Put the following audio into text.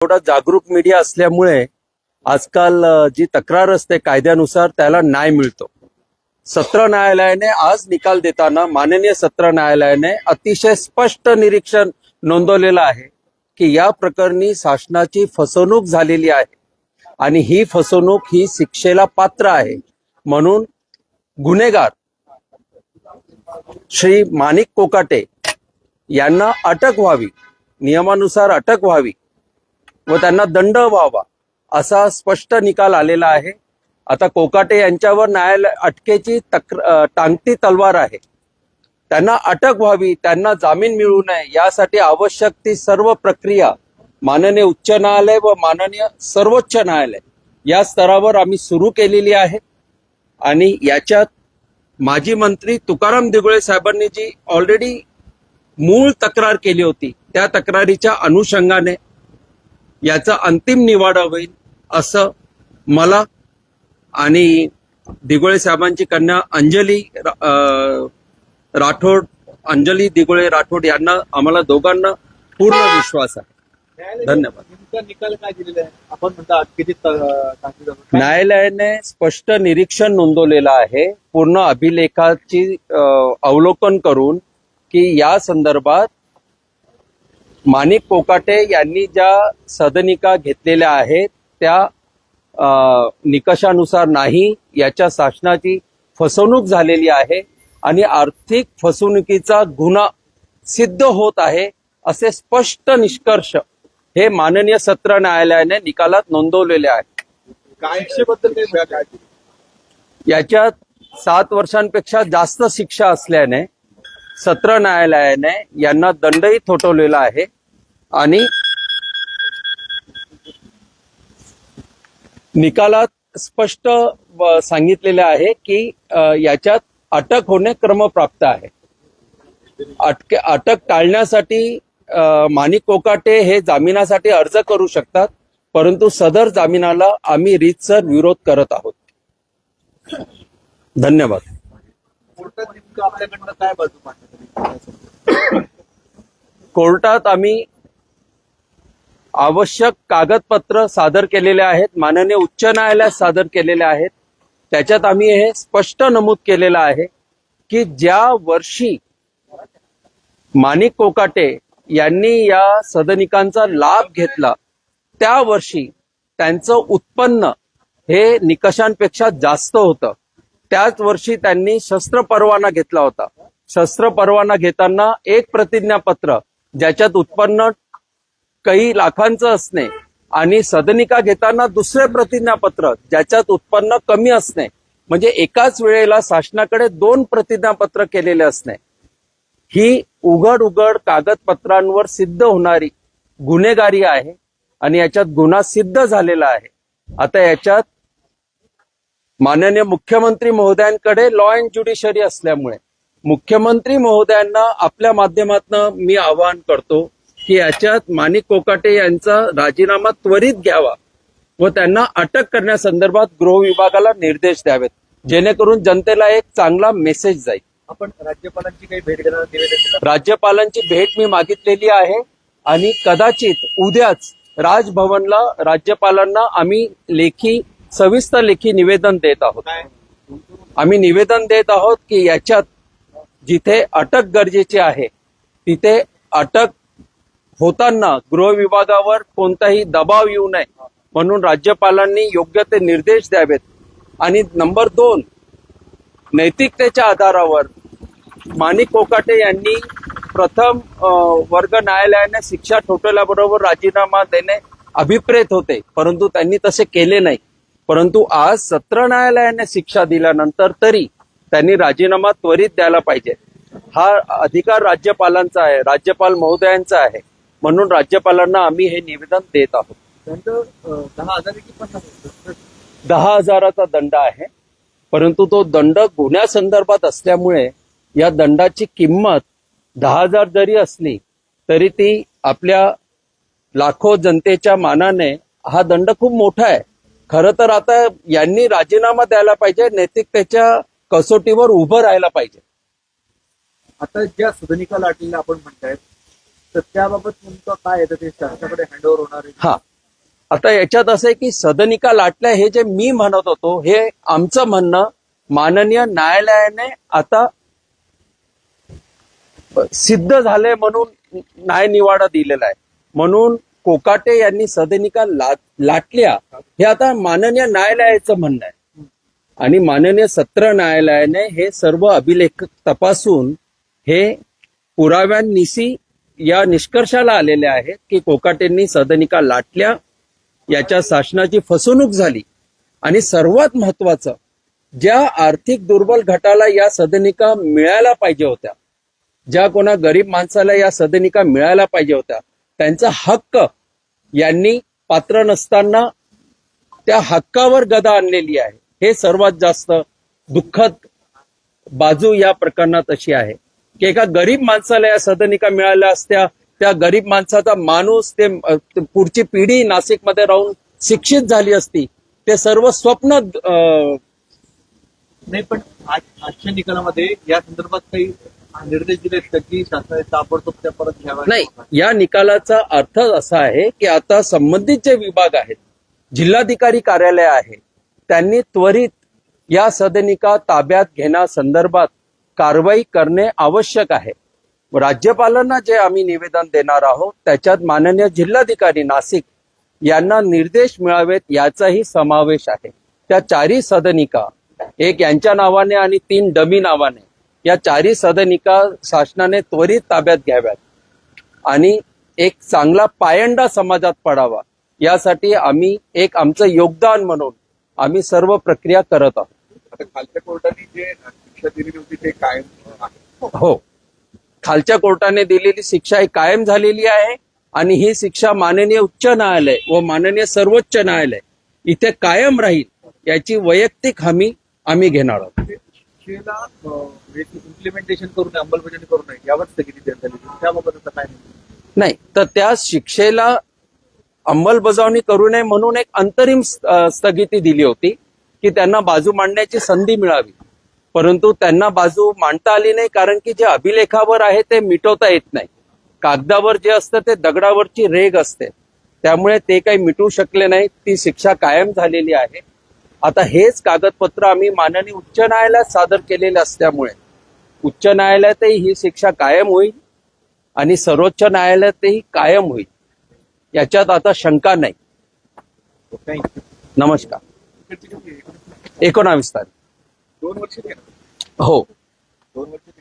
थोडा जागरूक मीडिया असल्यामुळे आजकाल जी तक्रार असते कायद्यानुसार त्याला न्याय मिळतो. सत्र न्यायालयाने आज निकाल देताना माननीय सत्र न्यायालयाने अतिशय स्पष्ट निरीक्षण नोंदवलेलं आहे की या प्रकरणी शासनाची फसवणूक झालेली आहे आणि ही फसवणूक ही शिक्षेला पात्र आहे. म्हणून गुन्हेगार श्री माणिक कोकाटे यांना अटक व्हावी नियमानुसार अटक व्हावी व त्यांना दंड व्हावा असा स्पष्ट निकाल आलेला आहे. आता कोकाटे यांच्यावर न्यायालय अटकेची तक्र टांगती तलवार आहे. त्यांना अटक व्हावी त्यांना जामीन मिळू नये यासाठी आवश्यक ती सर्व प्रक्रिया माननीय उच्च न्यायालय व माननीय सर्वोच्च न्यायालय या स्तरावर आम्ही सुरू केलेली आहे. आणि याच्यात माजी मंत्री तुकाराम दिगुळे साहेबांनी जी ऑलरेडी मूळ तक्रार केली होती त्या तक्रारीच्या अनुषंगाने याचा अंतिम निवाडा होईल असं मला आणि दिगोळे साहेबांची कन्या अंजली राठोड अंजली दिगोळे राठोड यांना आम्हाला दोघांना पूर्ण विश्वास आहे धन्यवाद. निकाल काय दिलेला आहे आपण म्हणता? न्यायालयाने स्पष्ट निरीक्षण नोंदवलेलं आहे पूर्ण अभिलेखाची अवलोकन करून की या संदर्भात माणिक कोकाटे यांनी ज्या सदनिका घेतलेल्या आहेत त्या निकषानुसार नाही याच्या शासनाची फसवणूक झालेली आहे आणि आर्थिक फसवणुकीचा गुन्हा सिद्ध होत आहे असे स्पष्ट निष्कर्ष हे माननीय सत्र न्यायालयाने निकालात नोंदवलेले आहे. याच्यात सात वर्षांपेक्षा जास्त शिक्षा असल्याने सत्र न्यायालयाने यांना दंडही थोटवलेला आहे. आणि निकालात स्पष्ट सांगितलेले आहे की याच्यात अटक होणे क्रमप्राप्त आहे. अटक अटक टाळण्यासाठी माणिक कोकाटे हे जामिनासाठी अर्ज करू शकतात परंतु सदर जामिनाला आम्ही रीतसर विरोध करत आहोत. धन्यवाद. कोर्टात आम्ही आवश्यक कागदपत्र सादर केलेले आहेत माननीय उच्च न्यायालयात सादर केलेले आहेत. त्याच्यात आम्ही हे स्पष्ट नमूद केलेलं आहे की ज्या वर्षी माणिक कोकाटे यांनी या सदनिकांचा लाभ घेतला त्या वर्षी त्यांचं उत्पन्न हे निकषांपेक्षा जास्त होतं. त्याच वर्षी त्यांनी शस्त्र परवाना घेतला होता. शस्त्र परवाना घेताना एक प्रतिज्ञापत्र ज्याच्यात उत्पन्न काही लाखांचं असणे आणि सदनिका घेताना दुसरे प्रतिज्ञापत्र ज्याच्यात उत्पन्न कमी असणे म्हणजे एकाच वेळेला शासनाकडे दोन प्रतिज्ञापत्र केलेले असणे ही उघड उघड कागदपत्रांवर सिद्ध होणारी गुन्हेगारी आहे आणि याच्यात गुन्हा सिद्ध झालेला आहे. आता याच्यात माननीय मुख्यमंत्री महोदयांकडे लॉ अँड ज्युडिशरी असल्यामुळे मुख्यमंत्री महोदयांना आपल्या माध्यमातून मी आवाहन करतो की याच्यात माणिक कोकाटे यांचा राजीनामा त्वरित घ्यावा व त्यांना अटक करण्यासंदर्भात गृह विभागाला निर्देश द्यावेत. जेणेकरून जनतेला एक चांगला मेसेज जाईल. आपण राज्यपालांची काही भेट घेणार? राज्यपालांची भेट मी मागितलेली आहे आणि कदाचित उद्याच राजभवनला राज्यपालांना आम्ही लेखी सविस्तर लेखी निवेदन देत आहोत. आम्ही निवेदन देत आहोत की याच्यात जिथे अटक गरजेची आहे तिथे अटक होताना गृह विभागावर कोणताही दबाव येऊ नये म्हणून राज्यपालांनी योग्य ते निर्देश द्यावेत. आणि नंबर दोन नैतिकतेच्या आधारावर माणिक कोकाटे यांनी प्रथम वर्ग न्यायालयाने शिक्षा ठोठवल्याबरोबर राजीनामा देणे अभिप्रेत होते परंतु त्यांनी तसे केले नाही. परंतु आज सत्र न्यायालयाने शिक्षा दिल्यानंतर तरी त्यांनी राजीनामा त्वरित द्यायला पाहिजे. हा अधिकार राज्यपालांचा आहे राज्यपाल महोदयांचा आहे. म्हणून राज्यपालांना आम्ही हे निवेदन देत आहोत. दहा हजाराचा दंड. आहे परंतु तो दंड गुन्ह्यासंदर्भात असल्यामुळे या दंडाची किंमत दहा हजार जरी असली तरी ती आपल्या लाखो जनतेच्या मानाने हा दंड खूप मोठा आहे. खरं तर आता यांनी राजीनामा द्यायला पाहिजे नैतिकतेच्या कसोटीवर उभं राहायला पाहिजे. आता ज्या सदनिका लाटलेल्या आपण म्हणतायत तर त्याबाबत नेमकं काय येतं ते शासनाकडे हँडओव्हर होणार आहे. हा. आता याच्यात असं आहे की सदनिका लाटल्या हे जे मी म्हणत होतो हे आमचं म्हणणं माननीय न्यायालयाने आता सिद्ध झाले म्हणून न्यायनिवाडा दिलेला आहे. म्हणून कोकाटे यांनी सदनिका लाटल्या हे आता माननीय न्यायालयाचं म्हणणं आहे. आणि माननीय सत्र न्यायालयाने हे सर्व अभिलेख तपासून हे पुराव्यांनिशी या निष्कर्षाला आलेले आहेत की कोकाटेंनी सदनिका लाटल्या याच्या शासनाची फसवणूक झाली. आणि सर्वात महत्वाचं ज्या आर्थिक दुर्बल गटाला या सदनिका मिळायला पाहिजे होत्या ज्या कोणा गरीब माणसाला या सदनिका मिळायला पाहिजे होत्या त्यांचा हक्क यांनी पात्र नसताना त्या हक्कावर गदा आणलेली आहे. हे सर्वात जास्त दुःखद बाजू या प्रकरणात अशी आहे. की एका गरीब माणसाला या सदनिका मिळाल्या असत्या त्या गरीब माणसाचा माणूस ते पुढची पिढी नाशिकमध्ये राहून शिक्षित झाली असती. ते सर्व स्वप्न नाही पण आज आजच्या निकालामध्ये या संदर्भात काही निर्देश दिले का शासनाने ताबडतोब त्या परत घ्याव्या? नाही या निकालाचा अर्थ असा आहे की आता संबंधित जे विभाग आहेत जिल्हाधिकारी कार्यालय आहे त्यांनी त्वरित या सदनिका ताब्यात घेण्यासंदर्भात कारवाई करणे आवश्यक आहे. राज्यपालांना जे आम्ही निवेदन देणार आहोत त्याच्यात माननीय जिल्हाधिकारी नाशिक यांना निर्देश मिळावेत याचाही समावेश आहे. त्या चारही सदनिका एक यांच्या नावाने आणि तीन डमी नावाने या चारही सदनिका शासनाने त्वरित ताब्यात घ्याव्यात आणि एक चांगला पायंडा समाजात पडावा. यासाठी आम्ही एक आमचं योगदान म्हणून आम्ही सर्व प्रक्रिया करत आहोत. खालच्या कोर्टाने जे शिक्षा दिलेली होती ते कायम आहे. हो. खालच्या कोर्टाने दिलेली शिक्षा ही कायम झालेली आहे आणि ही शिक्षा माननीय उच्च न्यायालय व माननीय सर्वोच्च न्यायालय इथे कायम राहील याची वैयक्तिक हमी आम्ही घेणार आहोत. इम्प्लिमेंटेशन करू नये अंमलबजावणी करू नये यावर स्थगिती देण्यात आली. त्याबाबत काय नाही तर त्या शिक्षेला अंमलबजावणी करू नये म्हणून एक अंतरिम स्थगिती दिली होती. की त्यांना बाजू मांडण्याची संधी मिळावी. परंतु त्यांना बाजू मांडता आली नाही कारण की जे अभिलेखावर आहे ते मिटवता येत नाही. कागदावर जे असतं ते दगडावरची रेग असते. त्यामुळे ते काही मिटवू शकले नाही ती शिक्षा कायम झालेली आहे. आता हेच कागदपत्र आम्ही माननीय उच्च न्यायालयात सादर केलेले असल्यामुळे उच्च न्यायालयातही ही शिक्षा कायम होईल आणि सर्वोच्च न्यायालयातही कायम होईल. याच्यात आता शंका नाही. नमस्कार. एकोणावीस तारीख. दोन वर्ष हो. दोन वर्ष